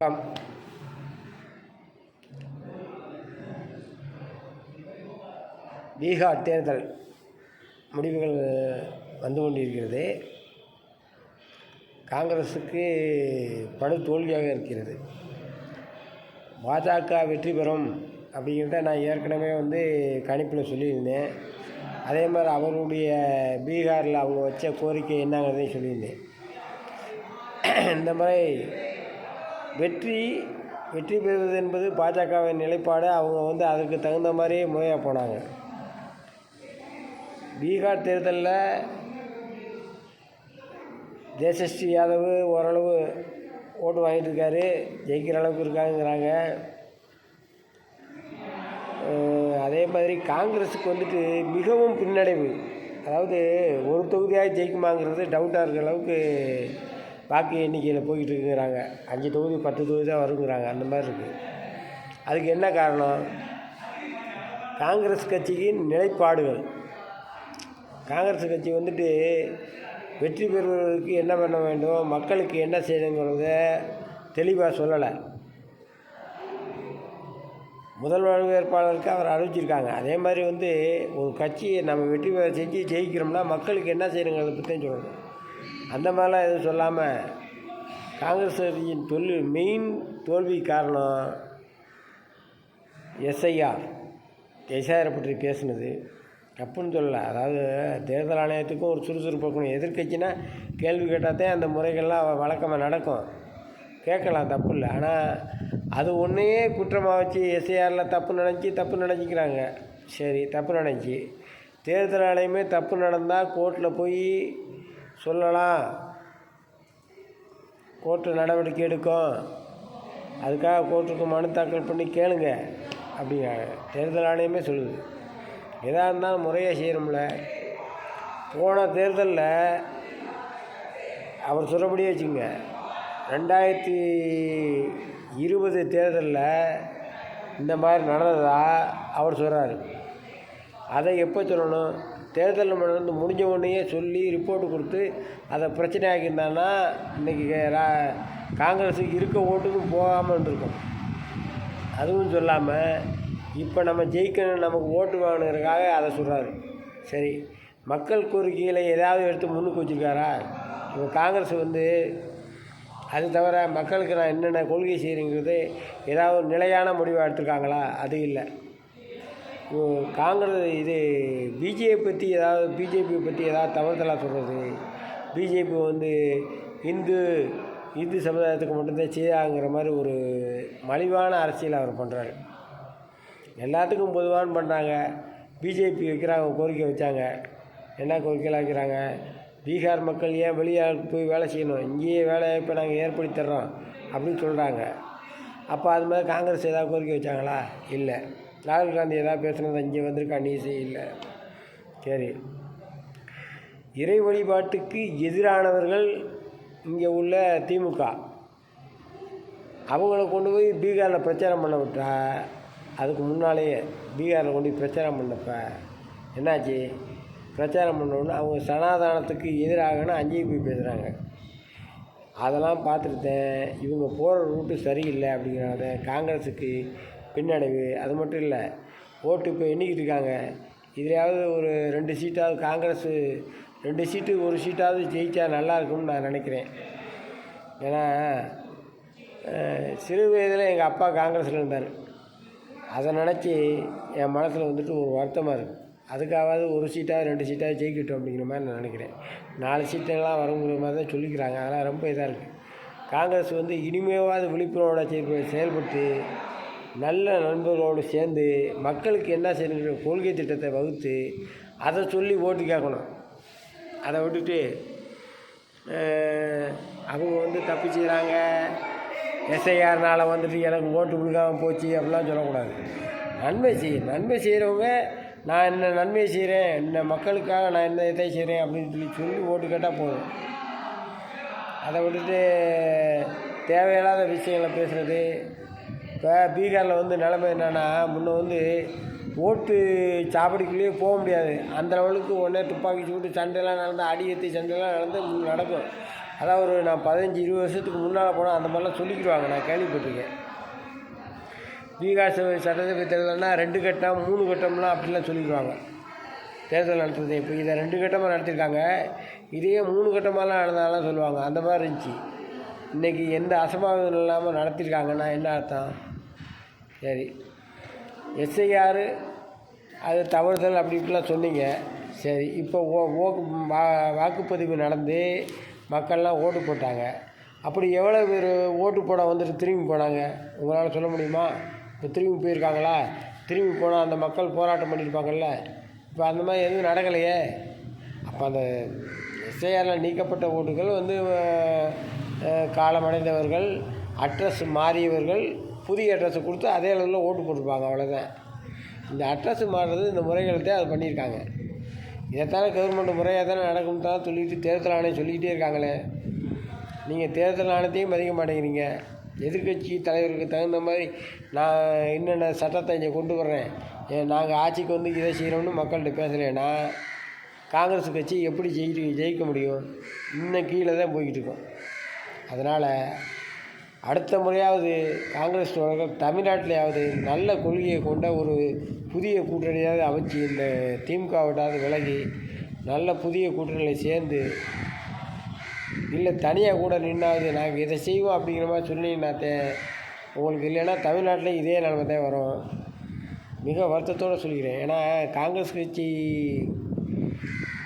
வணக்கம் பீகார் தேர்தல் முடிவுகள் வந்து கொண்டிருக்கிறது. காங்கிரஸுக்கு படு தோல்வியாக இருக்கிறது. பாஜக வெற்றி பெறும் அப்படிங்கிறத நான் ஏற்கனவே வந்து கணிப்பில் சொல்லியிருந்தேன். அதே மாதிரி அவருடைய பீகாரில் அவங்க வச்ச கோரிக்கை என்னங்கிறதையும் சொல்லியிருந்தேன். இந்த மாதிரி வெற்றி வெற்றி பெறுவது என்பது பாஜகவின் நிலைப்பாடு. அவங்க வந்து அதுக்கு தகுந்த மாதிரியே முறையாக போனாங்க. பீகார் தேர்தலில் தேசஸ்ரீ யாதவ் ஓரளவு ஓட்டு வாங்கிட்டு இருக்காரு. ஜெயிக்கிற அளவுக்கு இருக்காங்கிறாங்க அதே மாதிரி காங்கிரஸுக்கு வந்துட்டு மிகவும் பின்னடைவு. அதாவது ஒரு தொகுதியாக ஜெயிக்குமாங்கிறது டவுட்டாக இருக்கிற அளவுக்கு வாக்கு எண்ணிக்கையில் போய்கிட்டு இருக்குங்கிறாங்க அஞ்சு தொகுதி பத்து தொகுதி தான் வருங்கிறாங்க. அந்த மாதிரி இருக்குது அதுக்கு என்ன காரணம்? காங்கிரஸ் கட்சியின் நிலைப்பாடுகள். காங்கிரஸ் கட்சி வந்துட்டு வெற்றி பெறுவதற்கு என்ன பண்ண வேண்டும்? மக்களுக்கு என்ன செய்யணுங்கிறத தெளிவாக சொல்லலை. முதல்வர் வேட்பாளருக்கு அவர் அறிவிச்சிருக்காங்க. அதே மாதிரி வந்து ஒரு கட்சியை நம்ம வெற்றி பெற செஞ்சு ஜெயிக்கிறோம்னா மக்களுக்கு என்ன செய்யணுங்கிறத பற்றியும் சொல்லணும். அந்த மாதிரிலாம் எதுவும் சொல்லாமல் காங்கிரஸ் கட்சியின் தொழில் மெயின் தோல்வி காரணம் எஸ்ஐஆர். எஸ்ஐஆரை பற்றி பேசுனது. தப்புன்னு சொல்லலை. அதாவது தேர்தல் ஆணையத்துக்கும் ஒரு சுறுசுறுப்பு இருக்கணும். கேள்வி கேட்டால் அந்த முறைகள்லாம் வழக்கமாக நடக்கும். கேட்கலாம் தப்பு இல்லை. ஆனால் அது ஒன்றையே குற்றமாக வச்சு எஸ்ஐஆரில் தப்பு நினச்சி தப்பு நினச்சிக்கிறாங்க சரி தப்பு நினச்சி தேர்தல் ஆணையமே தப்பு நடந்தால் கோர்ட்டில் போய் சொல்லலாம். கோர்ட்டு நடவடிக்கை எடுக்கும். அதுக்காக கோர்ட்டுக்கு மனு தாக்கல் பண்ணி கேளுங்க. அப்படி தேர்தல் ஆணையமே சொல்லுது. எதாக இருந்தாலும் முறையாக செய்யணும்ல. போன தேர்தலில் அவர் சொல்கிறபடியே வச்சுங்க ரெண்டாயிரத்தி இருபது தேர்தலில் இந்த மாதிரி நடந்ததா அவர் சொல்கிறாரு அதை எப்போ சொல்லணும்? தேர்தல் நடந்து முடிஞ்ச உடனேயே சொல்லி ரிப்போர்ட்டு கொடுத்து அதை பிரச்சனை ஆகியிருந்தான்னா இன்றைக்கி காங்கிரஸுக்கு இருக்க ஓட்டுக்கும் போகாமல் இருந்திருக்கும். அதுவும் சொல்லாமல் இப்போ நம்ம ஜெயிக்கணும் நமக்கு ஓட்டு வாங்கணுங்கிறதுக்காக அதை சொல்கிறாரு சரி மக்கள் கோரிக்கைகளை ஏதாவது எடுத்து முன்னுக்கு வச்சுருக்காரா? இப்போ காங்கிரஸ் வந்து அது தவிர மக்களுக்கு நான் என்னென்ன கொள்கை செய்கிறேங்கிறது ஏதாவது ஒரு நிலையான முடிவாக எடுத்திருக்காங்களா? அது இல்லை. காங்கிரஸ் இது பிஜேபி பற்றி ஏதாவது பிஜேபி பற்றி ஏதாவது தவறுதலாக சொல்கிறது பிஜேபி வந்து இந்து இந்து சமுதாயத்துக்கு மட்டும்தான் செய்யாங்கிற மாதிரி ஒரு மலிவான அரசியல் அவர் பண்ணுறாரு எல்லாத்துக்கும் பொதுவான பண்ணுறாங்க பிஜேபி வைக்கிறாங்க கோரிக்கை வச்சாங்க. என்ன கோரிக்கைலாம் வைக்கிறாங்க? பீகார் மக்கள் ஏன் வெளியே போய் வேலை செய்யணும்? இங்கேயே வேலை இப்போ நாங்கள் ஏற்படுத்தி தர்றோம் அப்படின்னு சொல்கிறாங்க அப்போ அது மாதிரி காங்கிரஸ் ஏதாவது கோரிக்கை வச்சாங்களா? இல்லை. ராகுல் காந்தி ஏதாவது பேசுனது இங்கே வந்திருக்கா நீசே இல்லை. சரி. இறை வழிபாட்டுக்கு எதிரானவர்கள் இங்கே உள்ள திமுக. அவங்கள கொண்டு போய் பீகாரில் பிரச்சாரம் பண்ண விட்டா அதுக்கு முன்னாலேயே பீகாரில் கொண்டு போய் பிரச்சாரம் பண்ணப்ப என்னாச்சு? பிரச்சாரம் பண்ணோன்னு அவங்க சனாதானத்துக்கு எதிராகன்னு அங்கேயும் போய் பேசுகிறாங்க அதெல்லாம் பார்த்துருத்தேன் இவங்க போகிற ரூட்டு சரியில்லை அப்படிங்கிறத காங்கிரஸுக்கு பின்னடைவு அது மட்டும் இல்லை ஓட்டு இப்போ எண்ணிக்கிட்டு இருக்காங்க. இதுலையாவது ஒரு ரெண்டு சீட்டாவது காங்கிரஸு ரெண்டு சீட்டு ஒரு சீட்டாவது ஜெயித்தா நல்லா இருக்கும்னு நான் நினைக்கிறேன். ஏன்னா சிறு வயதில் எங்கள் அப்பா காங்கிரஸில் இருந்தார். அதை நினச்சி என் மனசில் வந்துட்டு ஒரு வருத்தமாக இருக்குது அதுக்காவது ஒரு சீட்டாக ரெண்டு சீட்டாக ஜெயிக்கட்டும் அப்படிங்கிற மாதிரி நான் நினைக்கிறேன். நாலு சீட்டெல்லாம் வருங்கிற மாதிரி தான் சொல்லிக்கிறாங்க. அதெல்லாம் ரொம்ப இதாக இருக்குது காங்கிரஸ் வந்து இனிமையாவது விழிப்புணர்வோட செயல்பட்டு நல்ல நண்பர்களோடு சேர்ந்து மக்களுக்கு என்ன செய்யணுங்கிற கொள்கை திட்டத்தை வகுத்து அதை சொல்லி ஓட்டு கேட்கணும். அதை விட்டுட்டு அவங்க வந்து தப்பிச்சுக்கிறாங்க எஸ்ஐஆர்னால் வந்துட்டு எனக்கு ஓட்டு விழுகாமல் போச்சு அப்படிலாம் சொல்லக்கூடாது. நன்மை செய்ய நன்மை செய்கிறவங்க நான் என்ன நன்மை செய்கிறேன் இந்த மக்களுக்காக நான் என்ன இதை செய்கிறேன் அப்படின்னு சொல்லி சொல்லி ஓட்டு கேட்டால் போதும். அதை விட்டுட்டு தேவையில்லாத விஷயங்களை பேசுகிறது இப்போ பீகாரில் வந்து நிலமை என்னென்னா முன்ன வந்து ஓட்டு சாவடிக்குள்ளேயே போக முடியாது. அந்த லெவலுக்கு உடனே துப்பாக்கி சூட்டு சண்டைலாம் நடந்து அடி ஏற்றி சண்டைலாம் நடந்து நடக்கும். அதான் ஒரு நான் பதினஞ்சு இருபது வருஷத்துக்கு முன்னால் போனால் அந்த மாதிரிலாம் சொல்லிக்கிடுவாங்க. நான் கேள்விப்பட்டிருக்கேன். பீகார் ச- சட்டசபை தேர்தல்னா ரெண்டு கட்டம் மூணு கட்டம்லாம் அப்படிலாம் சொல்லிடுவாங்க தேர்தல் நடத்துறது. இப்போ இதை ரெண்டு கட்டமாக நடத்திருக்காங்க. இதையே மூணு கட்டமாகலாம் நடந்தாலாம் சொல்லுவாங்க. அந்த மாதிரி இருந்துச்சு. இன்றைக்கி எந்த அசம்பாவிதம் இல்லாமல் நடத்திருக்காங்கன்னா என்ன அர்த்தம்? சரி. எஸ்ஐஆர் அது தவறுதல் அப்படி இப்படிலாம் சொன்னீங்க. சரி இப்போ ஓ ஓக்கு வா வாக்குப்பதிவு நடந்து மக்கள்லாம் ஓட்டு போட்டாங்க. அப்படி எவ்வளோ பேர் ஓட்டு போட வந்துட்டு திரும்பி போனாங்க? உங்களால் சொல்ல முடியுமா? இப்போ திரும்பி போயிருக்காங்களா? திரும்பி போனால் அந்த மக்கள் போராட்டம் பண்ணியிருப்பாங்கல்ல. இப்போ அந்த மாதிரி எதுவும் நடக்கலையே. அப்போ அந்த எஸ்ஐஆரில் நீக்கப்பட்ட ஓட்டுகள் வந்து காலமடைந்தவர்கள் அட்ரஸ் மாறியவர்கள் புதிய அட்ரஸை கொடுத்து அதே அளவில் ஓட்டு போட்டிருப்பாங்க அவ்வளோதான் இந்த அட்ரஸ் மாறுறது இந்த முறைகள் தான் அது பண்ணியிருக்காங்க. இதைத்தானே கவர்மெண்ட் முறையாக தானே நடக்கும் தான் சொல்லிட்டு தேர்தல் ஆணையம் சொல்லிக்கிட்டே இருக்காங்களே. நீங்கள் தேர்தல் ஆணையத்தையும் மதிக்க மாட்டேங்கிறீங்க. எதிர்க்கட்சி தலைவருக்கு தகுந்த மாதிரி நான் என்னென்ன சட்டத்தை இங்கே கொண்டு வர்றேன்? நாங்கள் ஆட்சிக்கு வந்து இதை செய்கிறோம்னு மக்கள்கிட்ட பேசலைன்னா காங்கிரஸ் கட்சி எப்படி ஜெயி ஜெயிக்க முடியும்? இன்னும் கீழே தான் போய்கிட்டு இருக்கோம். அதனால் அடுத்த முறையாவது காங்கிரஸ் தோழர்கள் தமிழ்நாட்டிலையாவது நல்ல கொள்கையை கொண்ட ஒரு புதிய கூட்டணியாவது அமைச்சு இந்த திமுக விட்டாவது விலகி நல்ல புதிய கூட்டணியில் சேர்ந்து இல்லை தனியாக கூட நின்னாவது நாங்கள் இதை செய்வோம் அப்படிங்கிற மாதிரி சொன்னீங்கன்னாத்தே உங்களுக்கு இல்லைன்னா தமிழ்நாட்டில் இதே நிலைமை தான் வரும். மிக வருத்தத்தோடு சொல்கிறேன். ஏன்னா காங்கிரஸ் கட்சி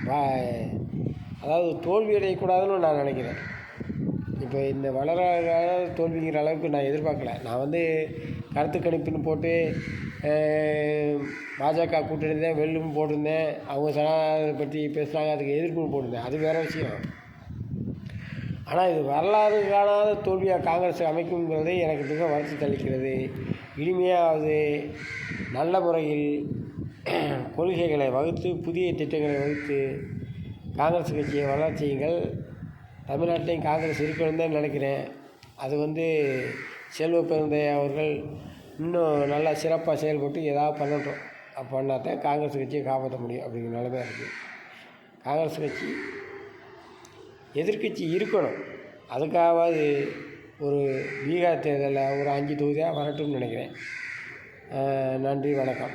வா- அதாவது தோல்வி அடையக்கூடாதுன்னு நான் நினைக்கிறேன். இப்போ இந்த வளர தோல்விங்கிற அளவுக்கு நான் எதிர்பார்க்கல. நான் வந்து கருத்து கணிப்புன்னு போட்டு பாஜக கூட்டணி தான் வெல்லுன்னு போட்டிருந்தேன். அவங்க சனாதனத்தை பற்றி பேசுனாங்க அதுக்கு எதிர்ப்புன்னு போட்டிருந்தேன். அது வேறு விஷயம். ஆனால் இது வரலாறு காணாத தோல்வியாக காங்கிரஸ் அமைக்குங்கிறதே எனக்கு மிக வருத்தத்தை அளிக்கிறது இனிமையாவது நல்ல முறையில் கொள்கைகளை வகுத்து புதிய திட்டங்களை வகுத்து காங்கிரஸ் கட்சியை வளர்ச்சியுங்கள். தமிழ்நாட்டிலையும் காங்கிரஸ் இருக்கணும்னு தான் நினைக்கிறேன். அது வந்து செல்வ பெருந்தை அவர்கள் இன்னும் நல்லா சிறப்பாக செயல்பட்டு ஏதாவது பண்ணட்டும். அப்போ பண்ணாதான் காங்கிரஸ் கட்சியை காப்பாற்ற முடியும் அப்படிங்கிற நிலைமையாக இருக்குது காங்கிரஸ் கட்சி எதிர்க்கட்சி இருக்கணும். அதுக்காவது ஒரு பீகார் தேர்தலில் ஒரு அஞ்சு தொகுதியாக வரட்டும்னு நினைக்கிறேன். நன்றி வணக்கம்.